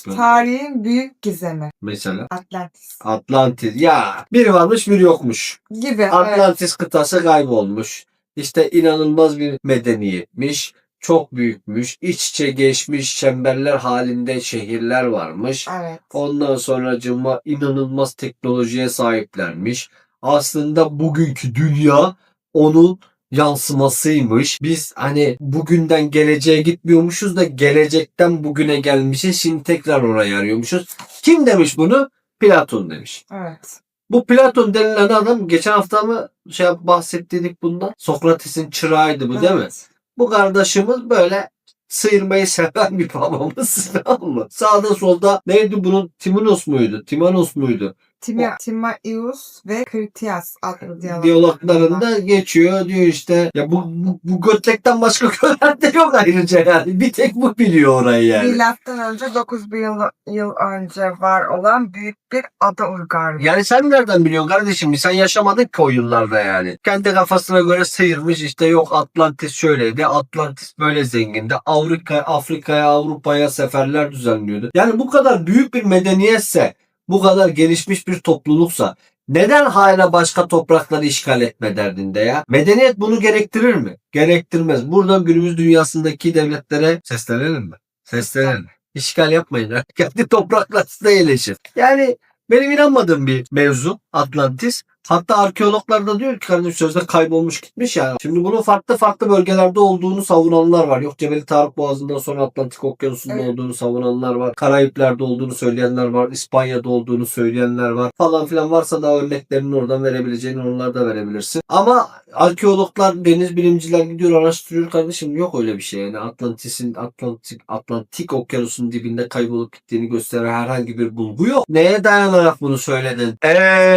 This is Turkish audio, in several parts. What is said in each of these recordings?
Tarihin büyük gizemi. Mesela Atlantis. Atlantis. Ya biri varmış biri yokmuş. Gibi. evet. Atlantis kıtası kaybolmuş. İşte inanılmaz bir medeniyetmiş. Çok büyükmüş. iç içe geçmiş çemberler halinde şehirler varmış. Evet. Ondan sonra cıma inanılmaz teknolojiye sahiplermiş. Aslında bugünkü dünya onun yansımasıymış. Biz hani bugünden geleceğe gitmiyormuşuz da gelecekten bugüne gelmişiz. Şimdi tekrar oraya arıyormuşuz. Kim demiş bunu? Platon demiş. Evet. Bu Platon denilen adam geçen hafta mı şey bahsettik bundan? Sokrates'in çırağıydı bu değil mi? Evet. Bu kardeşimiz böyle sıyırmayı seven bir babamız? Sağda solda neydi bunun? Timonos muydu? Timanos muydu? Tima, Timaius ve Critias adlı diyalog. Diyaloglarında geçiyor diyor işte ya bu, bu, bu götlekten başka gören de yok ayrıca yani. Bir tek bu biliyor orayı yani. Milattan önce 9000 yıl, yıl önce var olan büyük bir ada uygarlığı. Yani sen nereden biliyorsun kardeşim? Sen yaşamadın ki o yıllarda yani. Kendi kafasına göre sıyırmış işte yok Atlantis şöyleydi. Atlantis böyle zengindi. Afrika, Afrika'ya Avrupa'ya seferler düzenliyordu. Yani bu kadar büyük bir medeniyetse bu kadar gelişmiş bir topluluksa neden hala başka toprakları işgal etme derdinde ya? Medeniyet bunu gerektirir mi? Gerektirmez. Burada günümüz dünyasındaki devletlere seslenelim mi? Seslenelim. İşgal yapmayın. Kendi topraklarınızda iyileşin. Yani benim inanmadığım bir mevzu Atlantis. Hatta arkeologlar da diyor ki kardeşim sözde kaybolmuş gitmiş ya. Şimdi bunun farklı farklı bölgelerde olduğunu savunanlar var. Yok Cebeli Tarık Boğazı'ndan sonra Atlantik Okyanusu'nda Evet. olduğunu savunanlar var. Karayipler'de olduğunu söyleyenler var. İspanya'da olduğunu söyleyenler var. Falan filan varsa da örneklerini oradan verebileceğini onlar da verebilirsin. Ama arkeologlar, deniz bilimciler gidiyor araştırıyor kardeşim. Yok öyle bir şey. Yani Atlantis'in Atlantik Atlantik Okyanusu'nun dibinde kaybolup gittiğini gösteren herhangi bir bulgu yok. Neye dayanarak bunu söyledin?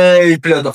Ey Platon.